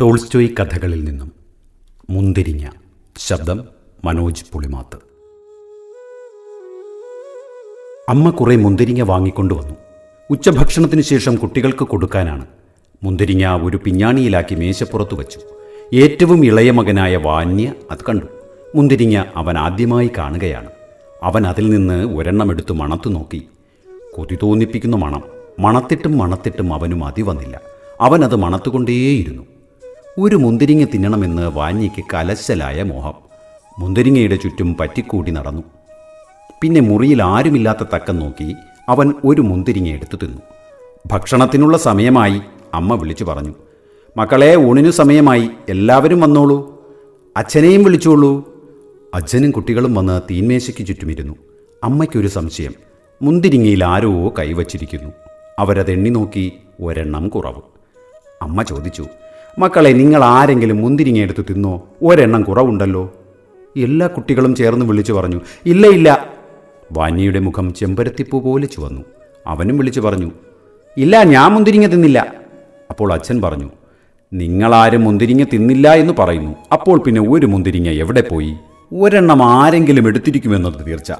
Tolstoy കഥകളിൽ നിന്നും മുന്തിരിഞ്ഞ ശബ്ദം മനോജ് പുളിമാത്ത്. അമ്മ കുറെ മുന്തിരിങ്ങ വാങ്ങിക്കൊണ്ടുവന്നു ഉച്ചഭക്ഷണത്തിന് ശേഷം കുട്ടികൾക്ക് കൊടുക്കാനാണ് മുന്തിരിങ്ങ ഒരു പിഞ്ഞാണിയിലാക്കി മേശപ്പുറത്ത് വച്ചു. ഏറ്റവും ഇളയ മകനായ വാന്യ അത് കണ്ടു. മുന്തിരിങ്ങ അവൻ ആദ്യമായി കാണുകയാണ്. അവൻ അതിൽ നിന്ന് ഒരെണ്ണം എടുത്ത് മണത്തു നോക്കി. കൊതി തോന്നിപ്പിക്കുന്ന മണം. മണത്തിട്ടും മണത്തിട്ടും അവനും മതി വന്നില്ല. അവൻ അത് മണത്തുകൊണ്ടേയിരുന്നു. ഒരു മുന്തിരിങ്ങ തിന്നണമെന്ന് വാഞ്ഞിക്ക് കലശലായ മോഹം. മുന്തിരിങ്ങയുടെ ചുറ്റും പറ്റിക്കൂടി നടന്നു. പിന്നെ മുറിയിൽ ആരുമില്ലാത്ത തക്കം നോക്കി അവൻ ഒരു മുന്തിരിങ്ങ എടുത്തു തിന്നു. ഭക്ഷണത്തിനുള്ള സമയമായി അമ്മ വിളിച്ചു പറഞ്ഞു. മക്കളെ ഊണിനു സമയമായി. എല്ലാവരും വന്നോളൂ. അച്ഛനെയും വിളിച്ചോളൂ. അച്ഛനും കുട്ടികളും വന്ന് തീന്മേശയ്ക്ക് ചുറ്റുമിരുന്നു. അമ്മയ്ക്കൊരു സംശയം. മുന്തിരിങ്ങയിൽ ആരോ കൈവച്ചിരിക്കുന്നു. അവരതെണ്ണി നോക്കി ഒരെണ്ണം കുറവ്. അമ്മ ചോദിച്ചു മക്കളെ നിങ്ങൾ ആരെങ്കിലും മുന്തിരിങ്ങ എടുത്ത് തിന്നോ? ഒരെണ്ണം കുറവുണ്ടല്ലോ. എല്ലാ കുട്ടികളും ചേർന്ന് വിളിച്ചു പറഞ്ഞു ഇല്ല ഇല്ല. വാനിയുടെ മുഖം ചെമ്പരത്തിപ്പൂ പോലെ ചുവന്നു. അവനും വിളിച്ചു പറഞ്ഞു ഇല്ല ഞാൻ മുന്തിരിങ്ങ തിന്നില്ല. അപ്പോൾ അച്ഛൻ പറഞ്ഞു നിങ്ങളാരും മുന്തിരിങ്ങ തിന്നില്ല എന്ന് പറയുന്നു. അപ്പോൾ പിന്നെ ഒരു മുന്തിരിങ്ങ എവിടെ പോയി? ഒരെണ്ണം ആരെങ്കിലും എടുത്തിരിക്കുമെന്നത് തീർച്ച.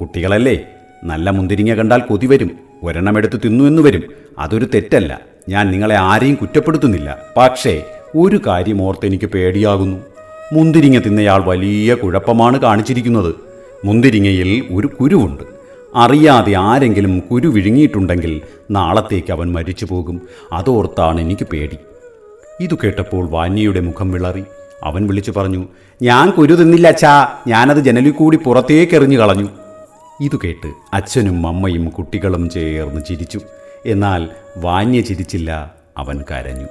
കുട്ടികളല്ലേ നല്ല മുന്തിരിങ്ങ കണ്ടാൽ കൊതി വരും. ഒരെണ്ണം എടുത്ത് തിന്നു എന്ന് വരും. അതൊരു തെറ്റല്ല. ഞാൻ നിങ്ങളെ ആരെയും കുറ്റപ്പെടുത്തുന്നില്ല. പക്ഷേ ഒരു കാര്യം ഓർത്ത് എനിക്ക് പേടിയാകുന്നു. മുന്തിരിങ്ങ തിന്നയാൾ വലിയ കുഴപ്പമാണ് കാണിച്ചിരിക്കുന്നത്. മുന്തിരിങ്ങയിൽ ഒരു കുരുവുണ്ട്. അറിയാതെ ആരെങ്കിലും കുരു വിഴുങ്ങിയിട്ടുണ്ടെങ്കിൽ നാളത്തേക്ക് അവൻ മരിച്ചു പോകും. അതോർത്താണ് എനിക്ക് പേടി. ഇതു കേട്ടപ്പോൾ വാന്യയുടെ മുഖം വിളറി. അവൻ വിളിച്ചു പറഞ്ഞു ഞാൻ കുരു തിന്നില്ല അച്ഛാ. ഞാനത് ജനലിൽ കൂടി പുറത്തേക്കെറിഞ്ഞു കളഞ്ഞു. ഇതു കേട്ട് അച്ഛനും അമ്മയും കുട്ടികളും ചേർന്ന് ചിരിച്ചു. എന്നാൽ വാന്യ ചിരിച്ചില്ല അവൻ കരഞ്ഞു.